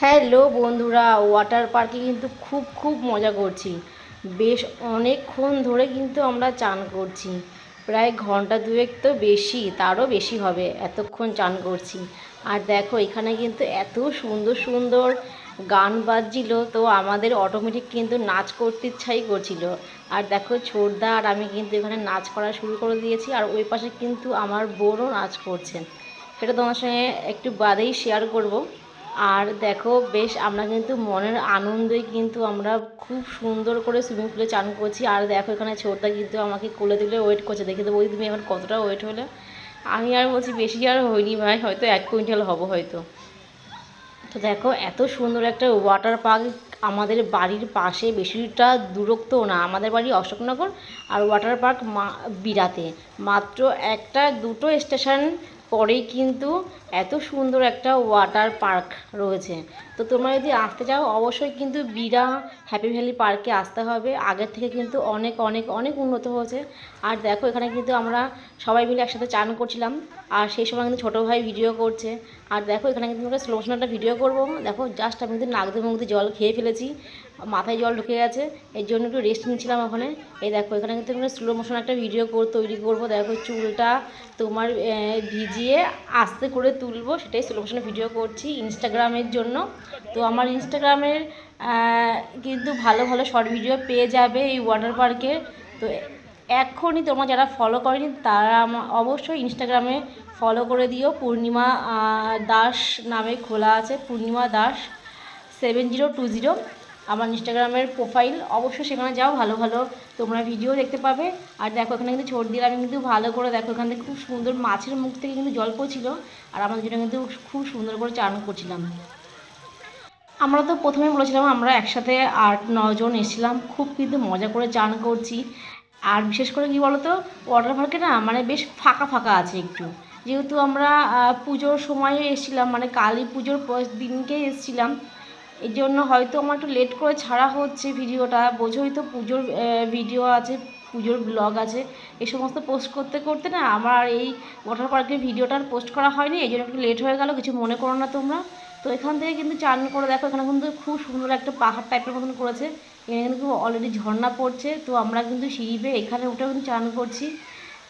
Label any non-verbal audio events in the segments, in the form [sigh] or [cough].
Hello বন্ধুরা water পার্কে কিন্তু খুব খুব মজা করছি। বেশ অনেকক্ষণ ধরে কিন্তু আমরা চান করছি। প্রায় ঘণ্টা দুয়েক তো বেশি, তারও বেশি হবে, এতক্ষণ চান করছি। আর দেখো, এখানে কিন্তু এত সুন্দর সুন্দর গান বাজছিল, তো আমাদের অটোমেটিক কিন্তু নাচ করতে ইচ্ছাই করছিল। আর দেখো ছোটদা আর আমি কিন্তু এখানে নাচ করা শুরু করে দিয়েছি, আর ওই পাশে কিন্তু আমার বোনও নাচ করছেন সেটা তোমার সঙ্গে একটু বাদেই শেয়ার করব। আর দেখো, বেশ আমরা কিন্তু মনের আনন্দে কিন্তু আমরা খুব সুন্দর করে সুইমিং পুলে চান করছি। আর দেখো, এখানে ছোটদা কিন্তু আমাকে কোলে তুলে ওয়েট করছে। দেখে তো ওই তুমি এখন কতটা ওয়েট হলে? আমি আর বলছি, বেশি আর হয়নি ভাই, হয়তো এক কুইন্টাল হব হয়তো। তো দেখো, এত সুন্দর একটা ওয়াটার পার্ক আমাদের বাড়ির পাশে। বেশিটা দূরত্ব না, আমাদের বাড়ি অশোকনগর আর ওয়াটার পার্ক মা, বিরাতে। মাত্র একটা দুটো স্টেশন পরেই কিন্তু এত সুন্দর একটা ওয়াটার পার্ক রয়েছে। তো তোমরা যদি আসতে চাও, অবশ্যই কিন্তু বিরা হ্যাপি ভ্যালি পার্কে আসতে হবে। আগের থেকে কিন্তু অনেক অনেক অনেক উন্নত হয়েছে। আর দেখো, এখানে কিন্তু আমরা সবাই মিলে একসাথে চান করছিলাম। আর সেই সময় কিন্তু ছোটো ভাই ভিডিও করছে। আর দেখো, এখানে কিন্তু আমরা স্লো ভিডিও করব। দেখো জাস্ট আমি কিন্তু মুখ দিয়ে জল খেয়ে ফেলেছি। মাথায় জল ঢুকে গেছে, এর জন্য একটু রেস্ট নিচ্ছিলাম ওখানে। এই দেখো, এখানে কিন্তু আমরা স্লো মোশন একটা ভিডিও কর তৈরি করব। দেখো চুলটা তোমার ভিজিয়ে আস্তে করে তুলবো, সেটাই স্লো মোশনে ভিডিও করছি ইনস্টাগ্রামের জন্য। তো আমার ইনস্টাগ্রামের কিন্তু ভালো ভালো শর্ট ভিডিও পেয়ে যাবে এই ওয়াটার পার্কের তো এখনই তোমরা যারা ফলো করেনি, তারা আমা- অবশ্যই ইনস্টাগ্রামে ফলো করে দিও। পূর্ণিমা দাস নামে খোলা আছে, Purnima Das seven zero two zero আমার ইনস্টাগ্রামের প্রোফাইল অবশ্যই সেখানে যাও, ভালো ভালো তোমরা ভিডিও দেখতে পাবে। আর দেখো, এখানে কিন্তু ছোট দিয়ে আমি কিন্তু ভালো করে দেখো, এখান থেকে খুব সুন্দর মাছের মুখ থেকে কিন্তু জল পড়ছিল, আর আমাদের জন্য কিন্তু খুব সুন্দর করে চান করছিলাম। আমরা তো প্রথমে বলেছিলাম, আমরা একসাথে আট নজন এসেছিলাম, খুব কিন্তু মজা করে চান করছি। আর বিশেষ করে কি বলতো ওয়াটার পার্কে না মানে বেশ ফাঁকা ফাঁকা আছে একটু। যেহেতু আমরা পুজোর সময়ে এসেছিলাম মানে কালী পুজোর দিনকে এসেছিলাম এই জন্য হয়তো আমার একটু লেট করে ছাড়া হচ্ছে ভিডিওটা। বোঝোই তো পুজোর ভিডিও আছে, পুজোর ব্লগ আছে। এই সমস্ত পোস্ট করতে করতে না আমার এই ওয়াটার পার্কের ভিডিওটা পোস্ট করা হয়নি, এই জন্য একটু লেট হয়ে গেল, কিছু মনে করো না তোমরা। তো এখান থেকে কিন্তু চান করে দেখো, এখানে কিন্তু খুব সুন্দর একটা পাহাড় টাইপের মতন করেছে। এখানে কিন্তু অলরেডি ঝর্ণা পড়ছে, তো আমরা কিন্তু সিঁড়ি এখানে উঠেও কিন্তু চান করছি।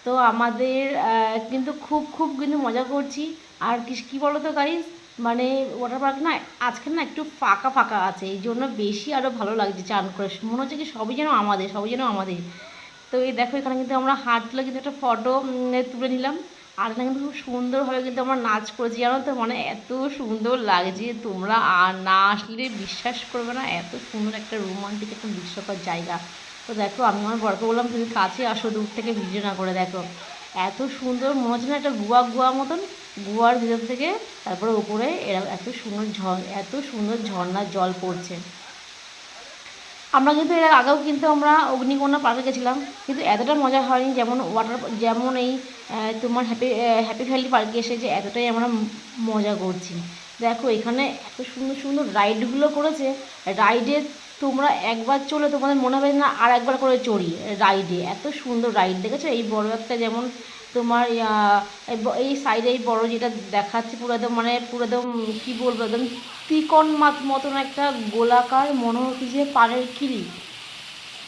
তো আমাদের কিন্তু খুব খুব কিন্তু মজা করছি। আর কি, কী বলো তো গাইজ মানে ওয়াটার পার্ক না, আজকে না একটু ফাঁকা ফাঁকা আছে, এই জন্য বেশি আরও ভালো লাগছে চান করে। মনে হচ্ছে কি সবই যেন আমাদের, সবই যেন আমাদের। তো এই দেখো এখানে কিন্তু আমরা হাত তুলে কিন্তু একটা ফটো তুলে নিলাম। আর এখানে কিন্তু খুব সুন্দরভাবে কিন্তু আমরা নাচ করেছি, জানো তো? মানে এত সুন্দর লাগছে তোমরা আর না আসলে বিশ্বাস করবে না, এত সুন্দর একটা রোমান্টিক একটা দৃশ্যকর জায়গা। তো দেখো, আমি আমার বরকে বললাম, তুমি কাছে আসো, দূর থেকে ভিডিও না করে দেখো। এত সুন্দর, মনে হচ্ছে না একটা গুয়া গুয়া মতন গুয়ার ভিতর থেকে তারপরে উপরে এরা এত সুন্দর এত সুন্দর ঝর্ণার জল পড়ছে। আমরা কিন্তু এর আগেও কিন্তু আমরা অগ্নিকন্যা পার্কে গেছিলাম, কিন্তু এতটা মজা হয়নি যেমন ওয়াটার যেমন এই তোমার হ্যাপি হ্যাপি ভ্যালি পার্কে এসে যে এতটাই আমরা মজা করছি। দেখো এখানে এত সুন্দর সুন্দর রাইডগুলো করেছে রাইডে তোমরা একবার চলে তোমাদের মনে হবে না, আর একবার করে চড়ি রাইডে এত সুন্দর রাইড দেখেছ? এই বড় একটা যেমন তোমার এই সাইডে এই বড় যেটা দেখাচ্ছে, পুরো একদম মানে পুরো একদম, কী বলব, একদম ত্রিকোণ মাত- মতন একটা গোলাকার মনে হচ্ছে যে পানের খিলি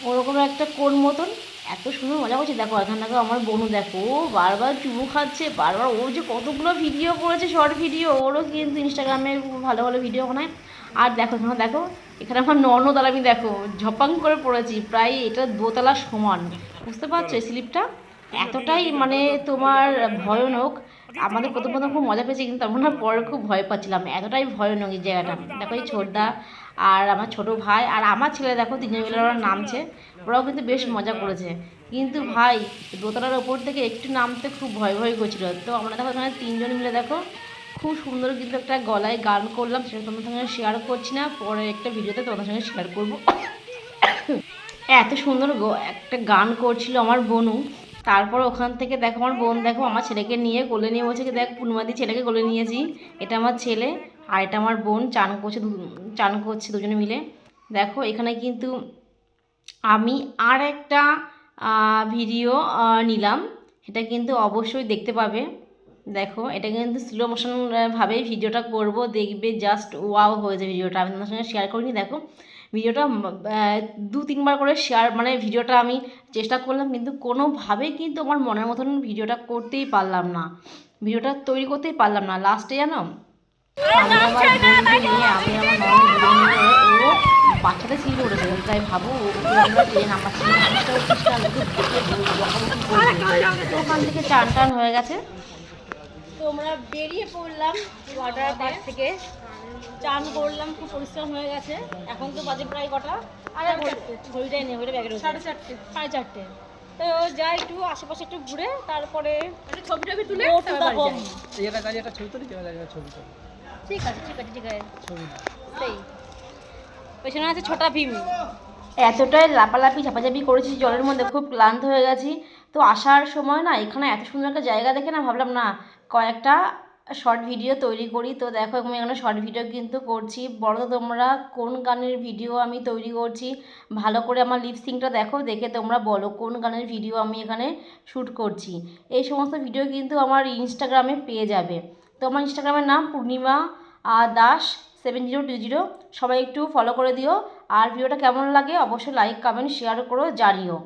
ওরকম একটা কোন মতন। এত সুন্দর মজা করছে। দেখো, এখান আমার বোনও দেখো বারবার চুমু খাচ্ছে, বারবার ও যে কতগুলো ভিডিও করেছে শর্ট ভিডিও ওরও কিন্তু ইনস্টাগ্রামে ভালো ভালো ভিডিও বানায়। আর দেখো এখানে দেখো, এখানে আমার নর্নদাল আমি, দেখো, ঝপাং করে পড়েছি। প্রায় এটা দোতলা সমান। বুঝতে পারছ এই স্লিপটা এতটাই মানে তোমার ভয়ানক। আমাদের প্রথম প্রথম খুব মজা পেয়েছি, কিন্তু না পরে খুব ভয় পাচ্ছিলাম। এতটাই ভয়ানক এই জায়গাটা। দেখো এই ছোটদা আর আমার ছোট ভাই আর আমার ছেলে দেখো তিনজন মিলে ওরা নামছে। ওরাও কিন্তু বেশ মজা করেছে। কিন্তু ভাই, দোতলার ওপর থেকে একটু নামতে খুব ভয় ভয় করছিল তো আমরা দেখো এখানে তিনজন মিলে দেখো খুব সুন্দর কিন্তু একটা গলায় গান করলাম, সেটা তোমাদের সঙ্গে শেয়ার করছি না। পরে একটা ভিডিওতে তোমাদের সঙ্গে শেয়ার করব। [coughs] এত সুন্দর একটা গান করছিল আমার বোনু। তারপর ওখান থেকে দেখো আমার বোন, দেখো আমার ছেলেকে নিয়ে কোলে নিয়ে বলছে কি দেখ পূর্ণিমাদি ছেলেকে কোলে নিয়েছি এটা আমার ছেলে আর এটা আমার বোন, চান করছে চান করছে দুজনে মিলে। দেখো এখানে কিন্তু আমি আর একটা ভিডিও নিলাম। সেটা কিন্তু অবশ্যই দেখতে পাবে। দেখো এটা কিন্তু স্লো মোশন ভাবে ভিডিওটা করব, দেখবে জাস্ট ওয়াও হয়ে হয়েছে ভিডিওটা আমি তোমার সঙ্গে শেয়ার করিনি, দেখো। ভিডিওটা দু তিনবার করে শেয়ার মানে ভিডিওটা আমি চেষ্টা করলাম, কিন্তু কোনোভাবেই কিন্তু আমার মনের মতন ভিডিওটা করতেই পারলাম না। ভিডিওটা তৈরি করতেই পারলাম না। লাস্টে জানো? আমি নিয়ে, আমি আমার বাচ্চাটা সিল করেছে তাই ভাবো তো ওখান থেকে চান টান হয়ে গেছে। তো আমরা বেরিয়ে পড়লাম ওয়াটার পার্ক থেকে। চান করলাম খুব পরিশ্রম হয়ে গেছে। এখন তো বাজে প্রায় কটা। আরে ঘড়িটাই নেই ঘড়িটা ব্যাগে সাড়ে চারটে। সাড়ে চারটে। তো যাই একটু আশেপাশে একটু ঘুরে তারপরে ছবি টবি তুলে একটা ছবি তুলি ছবি তুলি। ঠিক আছে ঠিক আছে ঠিক আছে। ছবি সেই। পেছনে আছে ছোটা ভীম। এতটাই লাপালাপি ঝাপাঝাপি করেছি জলের মধ্যে খুব ক্লান্ত হয়ে গেছি। তো আসার সময় না এখানে এত সুন্দর একটা জায়গা দেখে না ভাবলাম না কয়েকটা শর্ট ভিডিও তৈরি করি। তো দেখো, আমি এখানে শর্ট ভিডিও কিন্তু করছি। বড় তোমরা কোন গানের ভিডিও আমি তৈরি করছি? ভালো করে আমার লিপসিংটা দেখো, দেখে তোমরা বলো কোন গানের ভিডিও আমি এখানে শ্যুট করছি। এই সমস্ত ভিডিও কিন্তু আমার ইনস্টাগ্রামে পেয়ে যাবে। তো আমার ইনস্টাগ্রামের নাম Purnima Das seven zero two zero সবাই একটু ফলো করে দিও। আর ভিডিওটা কেমন লাগে অবশ্যই লাইক কমেন্ট শেয়ার করো, জানিও।